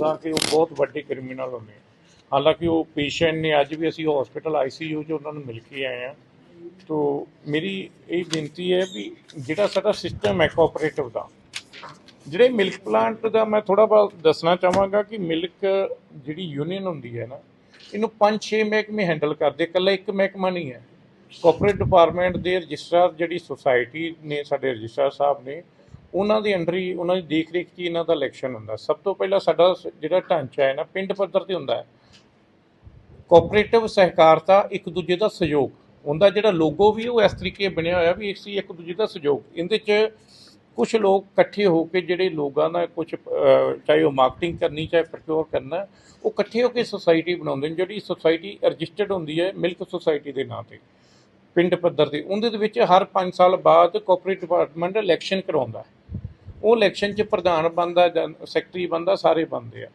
ਦੱਸਦਾ ਕਿ ਉਹ ਬਹੁਤ ਵੱਡੇ ਕ੍ਰਿਮੀਨਲ ਹੁੰਦੇ ਹਾਲਾਂਕਿ ਉਹ ਪੇਸ਼ੈਂਟ ਨੇ, ਅੱਜ ਵੀ ਅਸੀਂ ਹਸਪੀਟਲ ਆਈਸੀਯੂ 'ਚ ਉਹਨਾਂ ਨੂੰ ਮਿਲ ਕੇ ਆਏ ਆ ਤੋ ਮੇਰੀ ਇਹ ਬੇਨਤੀ ਹੈ ਵੀ ਜਿਹੜਾ ਸਾਡਾ ਸਿਸਟਮ ਹੈ ਕੋਆਪਰੇਟਿਵ ਦਾ, ਜਿਹੜੇ ਮਿਲਕ ਪਲਾਂਟ ਦਾ ਮੈਂ ਥੋੜਾ ਬਹੁਤ ਦੱਸਣਾ ਚਾਹਾਂਗਾ ਕਿ ਮਿਲਕ ਜਿਹੜੀ ਯੂਨੀਅਨ ਹੁੰਦੀ ਹੈ ਨਾ, ਇਹਨੂੰ 5-6 ਮਹਿਕਮੇ ਹੈਂਡਲ ਕਰਦੇ, ਇਕੱਲਾ ਇੱਕ ਮਹਿਕਮਾ ਨਹੀਂ ਹੈ। ਕੋਆਪਰੇਟ ਡਿਪਾਰਟਮੈਂਟ ਦੇ ਰਜਿਸਟਰਾਰ ਜਿਹੜੀ ਸੁਸਾਇਟੀ ਨੇ, ਸਾਡੇ ਰਜਿਸਟਰਾਰ ਸਾਹਿਬ ਨੇ ਉਹਨਾਂ ਦੇ ਅੰਡਰ ਹੀ ਉਹਨਾਂ ਦੀ ਦੇਖ ਰੇਖ 'ਚ ਹੀ ਇਹਨਾਂ ਦਾ ਇਲੈਕਸ਼ਨ ਹੁੰਦਾ। ਸਭ ਤੋਂ ਪਹਿਲਾਂ ਸਾਡਾ ਸ- ਜਿਹੜਾ ਢਾਂਚਾ ਹੈ ਨਾ, ਪਿੰਡ ਪੱਧਰ ਤੇ ਹੁੰਦਾ ਹੈ। ਕੋਆਪਰੇਟਿਵ ਸਹਿਕਾਰਤਾ ਇੱਕ ਦੂਜੇ ਦਾ ਸਹਿਯੋਗ। ਉਹਦਾ ਜਿਹੜਾ ਲੋਗੋ ਵੀ ਉਹ ਇਸ ਤਰੀਕੇ ਬਣਿਆ ਹੋਇਆ ਵੀ ਅਸੀਂ ਇੱਕ ਦੂਜੇ ਦਾ ਸਹਿਯੋਗ। ਇਹਦੇ 'ਚ ਕੁਝ ਲੋਕ ਇਕੱਠੇ ਹੋ ਕੇ ਜਿਹੜੇ ਲੋਕਾਂ ਦਾ ਕੁਝ ਚਾਹੇ ਉਹ ਮਾਰਕੀਟਿੰਗ ਕਰਨੀ, ਚਾਹੇ ਪ੍ਰਕਿਓਰ ਕਰਨਾ, ਉਹ ਇਕੱਠੇ ਹੋ ਕੇ ਸੁਸਾਇਟੀ ਬਣਾਉਂਦੇ ਨੇ, ਜਿਹੜੀ ਸੁਸਾਇਟੀ ਰਜਿਸਟਰਡ ਹੁੰਦੀ ਹੈ ਮਿਲਕ ਸੁਸਾਇਟੀ ਦੇ ਨਾਂ ਤੇ, ਪਿੰਡ ਪੱਧਰ ਤੇ। ਉਹਦੇ ਦੇ ਵਿੱਚ ਹਰ 5 ਸਾਲ ਬਾਅਦ ਕੋਆਪਰੇਟ ਡਿਪਾਰਟਮੈਂਟ ਇਲੈਕਸ਼ਨ ਕਰਵਾਉਂਦਾ ਹੈ। ਉਹ ਇਲੈਕਸ਼ਨ 'ਚ ਪ੍ਰਧਾਨ ਬਣਦਾ, ਜਾਂ ਸੈਕਟਰੀ ਬਣਦਾ, ਸਾਰੇ ਬਣਦੇ ਆ।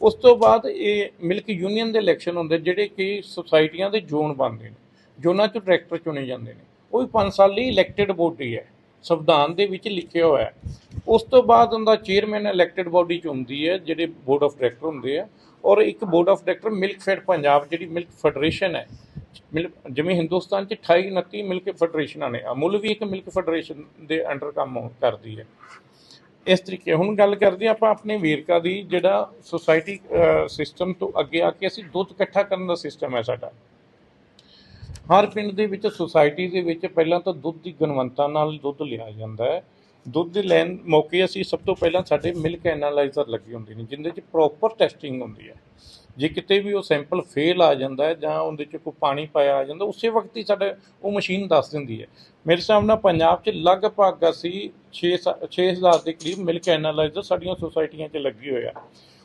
ਉਸ ਤੋਂ ਬਾਅਦ ਇਹ ਮਿਲਕ ਯੂਨੀਅਨ ਦੇ ਇਲੈਕਸ਼ਨ ਹੁੰਦੇ, ਜਿਹੜੇ ਕਿ ਸੁਸਾਇਟੀਆਂ ਦੇ ਜ਼ੋਨ ਬਣਦੇ ਨੇ, ਜ਼ੋਨਾਂ 'ਚ ਡਾਇਰੈਕਟਰ ਚੁਣੇ ਜਾਂਦੇ ਨੇ। ਉਹ ਵੀ 5 ਸਾਲ ਲਈ ਇਲੈਕਟਿਡ ਬੋਡੀ ਹੈ, ਸੰਵਿਧਾਨ ਦੇ ਵਿੱਚ ਲਿਖਿਆ ਹੋਇਆ ਹੈ। ਉਸ ਤੋਂ ਬਾਅਦ ਉਹਦਾ ਚੇਅਰਮੈਨ ਇਲੈਕਟਿਡ ਬੋਡੀ ਚ ਹੁੰਦੀ ਹੈ, ਜਿਹੜੇ ਬੋਰਡ ਆਫ ਡਾਇਰੈਕਟਰ ਹੁੰਦੇ ਆ, ਔਰ ਇੱਕ board of director Milkfed Punjab, ਜਿਹੜੀ ਮਿਲਕ ਫੈਡਰੇਸ਼ਨ ਹੈ, ਮਿਲਕ ਜਿਵੇਂ ਹਿੰਦੁਸਤਾਨ ਚ 28 29 ਮਿਲਕ ਫੈਡਰੇਸ਼ਨਾਂ ਨੇ, ਅਮੁਲ ਵੀ ਇੱਕ ਮਿਲਕ ਫੈਡਰੇਸ਼ਨ ਦੇ ਅੰਡਰ ਕੰਮ ਕਰਦੀ ਹੈ। ਇਸ ਤਰੀਕੇ ਹੁਣ ਗੱਲ ਕਰਦੇ ਹਾਂ ਆਪਾਂ ਆਪਣੇ ਵੇਰਕਾ ਦੀ ਜਿਹੜਾ ਸੁਸਾਇਟੀ ਸਿਸਟਮ ਤੋਂ ਅੱਗੇ ਆ ਕੇ ਅਸੀਂ ਦੁੱਧ ਇਕੱਠਾ ਕਰਨ ਦਾ ਸਿਸਟਮ ਹੈ ਸਾਡਾ। ਹਰ ਪਿੰਡ ਦੇ ਵਿੱਚ ਸੁਸਾਇਟੀ ਦੇ ਵਿੱਚ ਪਹਿਲਾਂ ਤਾਂ ਦੁੱਧ ਦੀ ਗੁਣਵੰਤਾ ਨਾਲ ਦੁੱਧ ਲਿਆ ਜਾਂਦਾ ਹੈ। ਦੁੱਧ ਦੇ ਲੈਣ ਮੌਕੇ ਅਸੀਂ ਸਭ ਤੋਂ ਪਹਿਲਾਂ ਸਾਡੇ ਮਿਲਕ ਐਨਾਲਾਈਜ਼ਰ ਲੱਗੇ ਹੁੰਦੇ ਨੇ, ਜਿੰਦੇ 'ਚ ਪ੍ਰੋਪਰ ਟੈਸਟਿੰਗ ਹੁੰਦੀ ਹੈ। ਜੇ ਕਿਤੇ ਵੀ ਉਹ ਸੈਂਪਲ ਫੇਲ ਆ ਜਾਂਦਾ ਹੈ ਜਾਂ ਉਹਦੇ 'ਚ ਕੋਈ ਪਾਣੀ ਪਾਇਆ ਆ ਜਾਂਦਾ, ਉਸੇ ਵਕਤ ਹੀ ਸਾਡੇ ਉਹ ਮਸ਼ੀਨ ਦੱਸ ਦਿੰਦੀ ਹੈ। ਮੇਰੇ ਹਿਸਾਬ ਨਾਲ ਪੰਜਾਬ 'ਚ ਲਗਭਗ ਅਸੀਂ 6 6000 ਦੇ ਕਰੀਬ ਮਿਲਕ ਐਨਾਲਾਈਜ਼ਰ ਸਾਡੀਆਂ ਸੁਸਾਇਟੀਆਂ 'ਚ ਲੱਗੇ ਹੋਏ ਆ।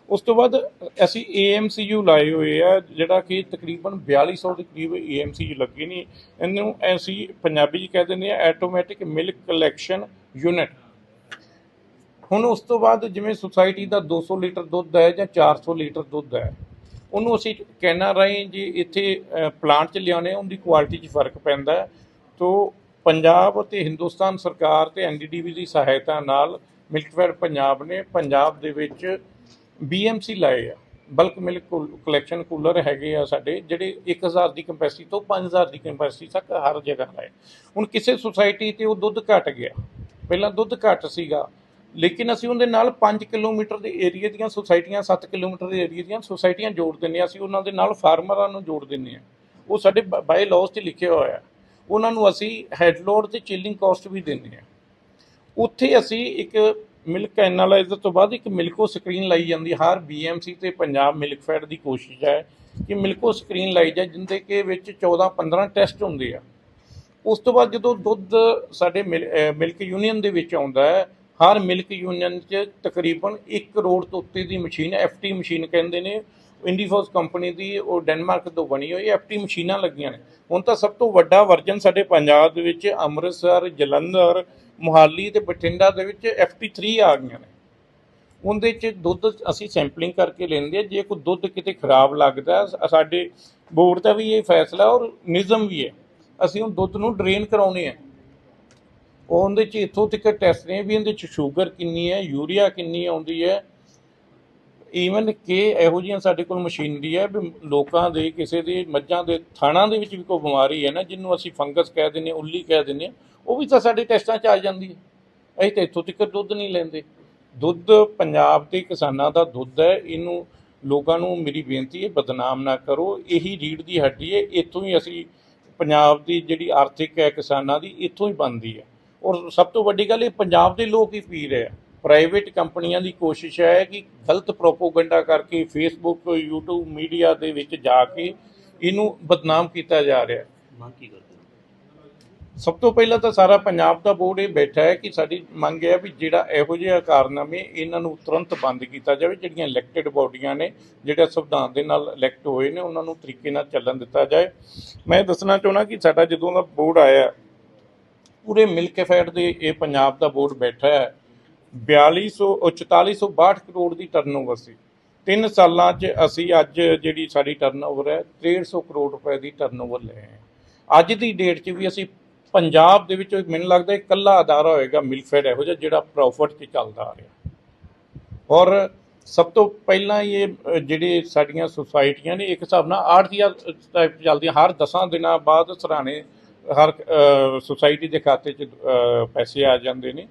ਉਸ ਤੋਂ ਬਾਅਦ ਅਸੀਂ AMCU ਲਾਏ ਹੋਏ ਆ, ਜਿਹੜਾ ਕਿ ਤਕਰੀਬਨ 4200 ਦੇ ਕਰੀਬ AMCU ਲੱਗੇ ਨੇ। ਇਹਨੂੰ ਅਸੀਂ ਪੰਜਾਬੀ 'ਚ ਕਹਿ ਦਿੰਦੇ ਆ ਆਟੋਮੈਟਿਕ ਮਿਲਕ ਕਲੈਕਸ਼ਨ ਯੂਨਿਟ ਹੁਣ ਉਸ ਤੋਂ ਬਾਅਦ ਜਿਵੇਂ ਸੁਸਾਇਟੀ ਦਾ 200 ਲੀਟਰ ਦੁੱਧ ਹੈ ਜਾਂ 400 ਲੀਟਰ ਦੁੱਧ ਹੈ ਉਹਨੂੰ ਅਸੀਂ ਕਹਿਣਾ ਰਾਹੀਂ ਜੀ ਇੱਥੇ ਪਲਾਂਟ 'ਚ ਲਿਆਉਣੇ, ਉਹਦੀ ਕੁਆਲਿਟੀ 'ਚ ਫ਼ਰਕ ਪੈਂਦਾ ਹੈ। ਤੋ ਪੰਜਾਬ ਤੇ ਹਿੰਦੁਸਤਾਨ ਸਰਕਾਰ ਤੇ ਐਨਡੀਡੀਬੀ ਦੀ ਸਹਾਇਤਾ ਨਾਲ ਮਿਲਕਫੈਡ ਪੰਜਾਬ ਨੇ ਪੰਜਾਬ ਦੇ ਵਿੱਚ ਬੀਐਮਸੀ ਲਾਏ ਆ। ਬਲਕ ਮਿਲਕ ਕਲੈਕਸ਼ਨ ਕੂਲਰ ਹੈਗੇ ਆ ਸਾਡੇ, ਜਿਹੜੇ 1000 ਦੀ ਕੰਪੈਸਿਟੀ ਤੋਂ 5000 ਦੀ ਕੰਪੈਸਿਟੀ ਤੱਕ ਹਰ ਜਗ੍ਹਾ ਲਾਏ। ਹੁਣ ਕਿਸੇ ਸੁਸਾਇਟੀ ਤੇ ਉਹ ਦੁੱਧ ਘਟ ਗਿਆ। ਪਹਿਲਾਂ ਦੁੱਧ ਘਟ ਸੀਗਾ। ਲੇਕਿਨ ਅਸੀਂ ਉਹਦੇ ਨਾਲ 5 ਕਿਲੋਮੀਟਰ ਦੇ ਏਰੀਆ ਦੀਆਂ ਸੁਸਾਇਟੀਆਂ 7 ਕਿਲੋਮੀਟਰ ਦੇ ਏਰੀਆ ਦੀਆਂ ਸੁਸਾਇਟੀਆਂ ਜੋੜ ਦਿੰਦੇ ਹਾਂ। ਅਸੀਂ ਉਹਨਾਂ ਦੇ ਨਾਲ ਫਾਰਮਰਾਂ ਨੂੰ ਜੋੜ ਦਿੰਦੇ ਹਾਂ। ਉਹ ਸਾਡੇ ਬਾਈ ਲਾਅਸ 'ਚ ਲਿਖਿਆ ਹੋਇਆ ਉਹਨਾਂ ਨੂੰ ਅਸੀਂ ਹੈਡ ਲੋਡ ਤੇ ਚਿਲਿੰਗ ਕਾਸਟ ਵੀ ਦਿੰਦੇ ਹਾਂ। ਉੱਥੇ ਅਸੀਂ ਇੱਕ ਮਿਲਕ ਐਨਾਲਾਈਜ਼ਰ ਤੋਂ ਬਾਅਦ ਇੱਕ ਮਿਲਕੋ ਸਕਰੀਨ ਲਾਈ ਜਾਂਦੀ ਹੈ। ਹਰ ਬੀਐਮਸੀ ਤੇ ਪੰਜਾਬ ਮਿਲਕ ਫੈਡ ਦੀ ਕੋਸ਼ਿਸ਼ ਹੈ ਕਿ ਮਿਲਕੋ ਸਕਰੀਨ ਲਾਈ ਜਾਏ, ਜਿੰਦੇ ਕੇ ਵਿੱਚ 14 15 ਟੈਸਟ ਹੁੰਦੇ ਆ। ਉਸ ਤੋਂ ਬਾਅਦ ਜਦੋਂ ਦੁੱਧ ਸਾਡੇ ਮਿਲ- ਮਿਲਕ ਯੂਨੀਅਨ ਦੇ ਵਿੱਚ ਆਉਂਦਾ ਹੈ ਹਰ ਮਿਲਕ ਯੂਨੀਅਨ 'ਚ ਤਕਰੀਬਨ 1 ਕਰੋੜ ਤੋਂ ਉੱਤੇ ਦੀ ਮਸ਼ੀਨ ਐਫਟੀ ਮਸ਼ੀਨ ਕਹਿੰਦੇ ਨੇ ਇੰਡੀਫੋਸ ਕੰਪਨੀ ਦੀ, ਉਹ ਡੈਨਮਾਰਕ ਤੋਂ ਬਣੀ ਹੋਈ ਐਫਟੀ ਮਸ਼ੀਨਾਂ ਲੱਗੀਆਂ ਨੇ। ਹੁਣ ਤਾਂ ਸਭ ਤੋਂ ਵੱਡਾ ਵਰਜਨ ਸਾਡੇ ਪੰਜਾਬ ਦੇ ਵਿੱਚ ਅੰਮ੍ਰਿਤਸਰ, ਜਲੰਧਰ, ਮੁਹਾਲੀ ਤੇ ਬਠਿੰਡਾ ਦੇ ਵਿੱਚ FT3 ਆ ਗਈਆਂ ਨੇ। ਉਹਦੇ 'ਚ ਦੁੱਧ ਅਸੀਂ ਸੈਂਪਲਿੰਗ ਕਰਕੇ ਲੈਂਦੇ ਆ ਜੇ ਕੋਈ ਦੁੱਧ ਕਿਤੇ ਖਰਾਬ ਲੱਗਦਾ ਸਾਡੇ ਬੋਰਡ ਦਾ ਵੀ ਇਹ ਫੈਸਲਾ ਔਰ ਨਿਯਮ ਵੀ ਹੈ। ਅਸੀਂ ਉਹ ਦੁੱਧ ਨੂੰ ਡਰੇਨ ਕਰਾਉਨੇ ਆ ਉਹਦੇ 'ਚ ਇੱਥੋਂ ਤੱਕ ਟੈਸਟ ਨੇ ਵੀ ਇਹਦੇ 'ਚ ਸ਼ੂਗਰ ਕਿੰਨੀ ਹੈ ਯੂਰੀਆ ਕਿੰਨੀ ਆਉਂਦੀ ਹੈ। ਈਵਨ ਕਿ ਇਹੋ ਜਿਹੀਆਂ ਸਾਡੇ ਕੋਲ ਮਸ਼ੀਨਰੀ ਹੈ ਵੀ ਲੋਕਾਂ ਦੇ, ਕਿਸੇ ਦੇ ਮੱਝਾਂ ਦੇ, ਥਾਣਾ ਦੇ ਵਿੱਚ ਵੀ ਕੋਈ ਬਿਮਾਰੀ ਹੈ ਨਾ, ਜਿਹਨੂੰ ਅਸੀਂ ਫੰਗਸ ਕਹਿ ਦਿੰਦੇ ਹਾਂ, ਉੱਲੀ ਕਹਿ ਦਿੰਦੇ ਹਾਂ, ਉਹ ਵੀ ਤਾਂ ਸਾਡੇ ਟੈਸਟਾਂ 'ਚ ਆ ਜਾਂਦੀ ਹੈ। ਅਸੀਂ ਤਾਂ ਇੱਥੋਂ ਤੱਕ ਦੁੱਧ ਨਹੀਂ ਲੈਂਦੇ। ਦੁੱਧ ਪੰਜਾਬ ਦੇ ਕਿਸਾਨਾਂ ਦਾ ਦੁੱਧ ਹੈ, ਇਹਨੂੰ ਲੋਕਾਂ ਨੂੰ ਮੇਰੀ ਬੇਨਤੀ ਹੈ, ਬਦਨਾਮ ਨਾ ਕਰੋ। ਇਹੀ ਰੀੜ ਦੀ ਹੱਡੀ ਹੈ, ਇੱਥੋਂ ਹੀ ਅਸੀਂ ਪੰਜਾਬ ਦੀ ਜਿਹੜੀ ਆਰਥਿਕ ਹੈ ਕਿਸਾਨਾਂ ਦੀ, ਇੱਥੋਂ ਹੀ ਬਣਦੀ ਹੈ। ਔਰ ਸਭ ਤੋਂ ਵੱਡੀ ਗੱਲ ਇਹ ਪੰਜਾਬ ਦੇ ਲੋਕ ਹੀ ਪੀ ਰਹੇ ਆ ਪ੍ਰਾਈਵੇਟ ਕੰਪਨੀਆਂ ਦੀ ਕੋਸ਼ਿਸ਼ ਹੈ ਕਿ ਗਲਤ ਪ੍ਰੋਪੋਗੈਂਡਾ ਕਰਕੇ ਫੇਸਬੁੱਕ YouTube ਮੀਡੀਆ ਦੇ ਵਿੱਚ ਜਾ ਕੇ ਇਹਨੂੰ ਬਦਨਾਮ ਕੀਤਾ ਜਾ ਰਿਹਾ ਹੈ। ਮੰਗ ਕੀ ਕਰਦੇ ਹੋ? ਸਭ ਤੋਂ ਪਹਿਲਾਂ ਤਾਂ ਸਾਰਾ ਪੰਜਾਬ ਦਾ ਬੋਰਡ ਇਹ ਬੈਠਾ ਹੈ ਕਿ ਸਾਡੀ ਮੰਗ ਹੈ ਵੀ ਜਿਹੜਾ ਇਹੋ ਜਿਹੇ ਕਾਰਨਾਮੇ ਇਹਨਾਂ ਨੂੰ ਤੁਰੰਤ ਬੰਦ ਕੀਤਾ ਜਾਵੇ ਜਿਹੜੀਆਂ ਇਲੈਕਟਿਡ ਬਾਡੀਆਂ ਨੇ ਜਿਹੜਾ ਸੰਵਿਧਾਨ ਦੇ ਨਾਲ ਇਲੈਕਟ ਹੋਏ ਨੇ ਉਹਨਾਂ ਨੂੰ ਤਰੀਕੇ ਨਾਲ ਚੱਲਣ ਦਿੱਤਾ ਜਾਏ। ਮੈਂ ਦੱਸਣਾ ਚਾਹੁੰਦਾ ਕਿ ਸਾਡਾ ਜਦੋਂ ਦਾ ਬੋਰਡ ਆਇਆ ਪੂਰੇ ਮਿਲਕ ਫੈਡ ਦੇ ਇਹ ਪੰਜਾਬ ਦਾ ਬੋਰਡ ਬੈਠਾ ਹੈ। 4200 ਉਹ 4462 ਕਰੋੜ ਦੀ ਟਰਨਓਵਰ ਸੀ। ਤਿੰਨ ਸਾਲਾਂ 'ਚ ਅਸੀਂ ਅੱਜ ਜਿਹੜੀ ਸਾਡੀ ਟਰਨਓਵਰ ਹੈ 150 ਕਰੋੜ ਰੁਪਏ ਦੀ ਟਰਨਓਵਰ ਲੈ ਆਏ ਅੱਜ ਦੀ ਡੇਟ 'ਚ ਵੀ ਅਸੀਂ ਪੰਜਾਬ ਦੇ ਵਿੱਚ ਮੈਨੂੰ ਲੱਗਦਾ ਇਕੱਲਾ ਅਦਾਰਾ ਹੋਏਗਾ ਮਿਲਕਫੈਡ ਇਹੋ ਜਿਹਾ ਜਿਹੜਾ ਪ੍ਰੋਫਿਟ 'ਚ ਚੱਲਦਾ ਆ ਰਿਹਾ। ਔਰ ਸਭ ਤੋਂ ਪਹਿਲਾਂ ਇਹ ਜਿਹੜੇ ਸਾਡੀਆਂ ਸੁਸਾਇਟੀਆਂ ਨੇ, ਇੱਕ ਹਿਸਾਬ ਨਾਲ ਆੜਤੀਆ ਟਾਈਪ ਚੱਲਦੀਆਂ, ਹਰ 10 ਦਿਨਾਂ ਬਾਅਦ ਸਰਾਣੇ ਹਰ ਅ, ਸੁਸਾਇਟੀ ਦੇ ਖਾਤੇ 'ਚ ਪੈਸੇ ਆ ਜਾਂਦੇ ਨੇ।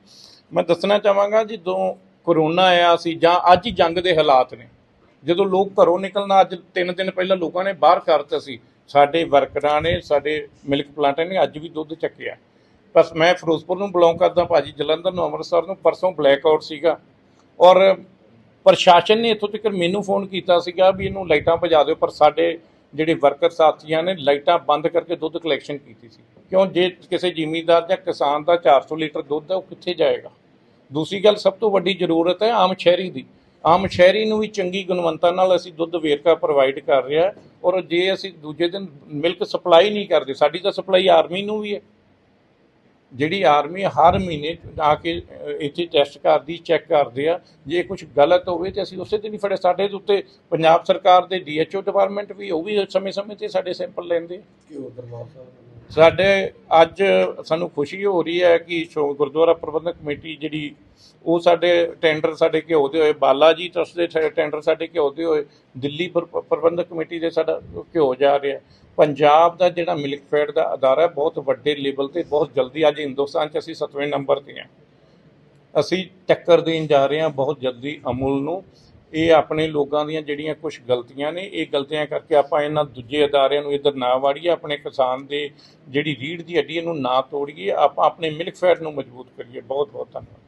ਮੈਂ ਦੱਸਣਾ ਚਾਹਾਂਗਾ ਜਦੋਂ ਕਰੋਨਾ ਆਇਆ ਸੀ ਜਾਂ ਅੱਜ ਹੀ ਜੰਗ ਦੇ ਹਾਲਾਤ ਨੇ। ਜਦੋਂ ਲੋਕ ਘਰੋਂ ਨਿਕਲਣਾ ਅੱਜ 3 ਦਿਨ ਪਹਿਲਾਂ ਲੋਕਾਂ ਨੇ ਬਾਹਰ ਕਰਤਾ ਸੀ। ਸਾਡੇ ਵਰਕਰਾਂ ਨੇ ਸਾਡੇ ਮਿਲਕ ਪਲਾਂਟਾਂ ਨੇ ਅੱਜ ਵੀ ਦੁੱਧ ਚੱਕਿਆ। ਬਸ ਮੈਂ ਫਿਰੋਜ਼ਪੁਰ ਨੂੰ ਬਿਲੋਂਗ ਕਰਦਾ ਭਾਜੀ ਜਲੰਧਰ ਨੂੰ ਅੰਮ੍ਰਿਤਸਰ ਨੂੰ ਪਰਸੋਂ ਬਲੈਕ ਆਊਟ ਸੀਗਾ। ਔਰ ਪ੍ਰਸ਼ਾਸਨ ਨੇ ਇੱਥੋਂ ਤੱਕ ਮੈਨੂੰ ਫੋਨ ਕੀਤਾ ਸੀਗਾ ਵੀ ਇਹਨੂੰ ਲਾਈਟਾਂ ਭਜਾ ਦਿਓ ਪਰ ਸਾਡੇ ਜਿਹੜੇ ਵਰਕਰ ਸਾਥੀਆਂ ਨੇ ਲਾਈਟਾਂ ਬੰਦ ਕਰਕੇ ਦੁੱਧ ਕਲੈਕਸ਼ਨ ਕੀਤੀ ਸੀ। ਕਿਉਂ? ਜੇ ਕਿਸੇ ਜ਼ਿਮੀਂਦਾਰ ਜਾਂ ਕਿਸਾਨ ਦਾ 400 ਲੀਟਰ ਦੁੱਧ ਹੈ, ਉਹ ਕਿੱਥੇ ਜਾਏਗਾ? ਦੂਸਰੀ ਗੱਲ, ਸਭ ਤੋਂ ਵੱਡੀ ਜ਼ਰੂਰਤ ਹੈ ਆਮ ਸ਼ਹਿਰੀ ਦੀ। ਆਮ ਸ਼ਹਿਰੀ ਨੂੰ ਵੀ ਚੰਗੀ ਗੁਣਵੰਤਾ ਨਾਲ ਅਸੀਂ ਦੁੱਧ ਵੇਰਕਾ ਪ੍ਰੋਵਾਈਡ ਕਰ ਰਿਹਾ ਔਰ ਜੇ ਅਸੀਂ ਦੂਜੇ ਦਿਨ ਮਿਲਕ ਸਪਲਾਈ ਨਹੀਂ ਕਰਦੇ, ਸਾਡੀ ਤਾਂ ਸਪਲਾਈ ਆਰਮੀ ਨੂੰ ਵੀ ਹੈ। ਜਿਹੜੀ ਆਰਮੀ ਹਰ ਮਹੀਨੇ ਆ ਕੇ ਇੱਥੇ ਟੈਸਟ ਕਰਦੀ, ਚੈੱਕ ਕਰਦੇ ਆ। ਜੇ ਕੁਝ ਗਲਤ ਹੋਵੇ ਤੇ ਅਸੀਂ ਉਸੇ ਦਿਨ ਹੀ ਫੜੇ। ਸਾਡੇ ਦੇ ਉੱਤੇ ਪੰਜਾਬ ਸਰਕਾਰ ਦੇ ਡੀਐਚਓ ਡਿਪਾਰਟਮੈਂਟ ਵੀ ਉਹ ਵੀ ਸਮੇਂ-ਸਮੇਂ ਤੇ ਸਾਡੇ ਸੈਂਪਲ ਲੈਂਦੇ ਆ। ਦਰਬਾਰ ਸਾਹਿਬ? ਸਾਡੇ ਅੱਜ ਸਾਨੂੰ ਖੁਸ਼ੀ ਹੋ ਰਹੀ ਹੈ ਕਿ ਸ਼ੋ ਗੁਰਦੁਆਰਾ ਪ੍ਰਬੰਧਕ ਕਮੇਟੀ ਜਿਹੜੀ ਉਹ ਸਾਡੇ ਟੈਂਡਰ ਸਾਡੇ ਘਿਓ ਦੇ ਹੋਏ ਬਾਲਾ ਜੀ ਟਰਸਟ ਦੇ ਟੈ- ਟੈਂਡਰ ਸਾਡੇ ਘਿਓ ਦੇ ਹੋਏ, ਦਿੱਲੀ ਪ੍ਰਬੰਧਕ ਕਮੇਟੀ ਦੇ ਸਾਡਾ ਘਿਓ ਜਾ ਰਿਹਾ ਪੰਜਾਬ ਦਾ ਜਿਹੜਾ ਮਿਲਕ ਫੈਡ ਦਾ ਅਦਾਰਾ ਬਹੁਤ ਵੱਡੇ ਲੈਵਲ ਤੇ, ਬਹੁਤ ਜਲਦੀ ਅੱਜ ਹਿੰਦੁਸਤਾਨ 'ਚ ਅਸੀਂ 7ਵੇਂ ਨੰਬਰ ਤੇ ਹਾਂ। ਅਸੀਂ ਟੱਕਰ ਦੇਣ ਜਾ ਰਹੇ ਹਾਂ ਬਹੁਤ ਜਲਦੀ ਅਮੁਲ ਨੂੰ। ਇਹ ਆਪਣੇ ਲੋਕਾਂ ਦੀਆਂ ਜਿਹੜੀਆਂ ਕੁਝ ਗਲਤੀਆਂ ਨੇ, ਇਹ ਗਲਤੀਆਂ ਕਰਕੇ ਆਪਾਂ ਇਹਨਾਂ ਦੂਜੇ ਅਦਾਰਿਆਂ ਨੂੰ ਇੱਧਰ ਨਾ ਵਾੜੀਏ, ਆਪਣੇ ਕਿਸਾਨ ਦੇ ਜਿਹੜੀ ਰੀੜ ਦੀ ਹੱਡੀ ਇਹਨੂੰ ਨਾ ਤੋੜੀਏ, ਆਪਾਂ ਆਪਣੇ ਮਿਲਕ ਫੈਡ ਨੂੰ ਮਜ਼ਬੂਤ ਕਰੀਏ। ਬਹੁਤ ਬਹੁਤ ਧੰਨਵਾਦ।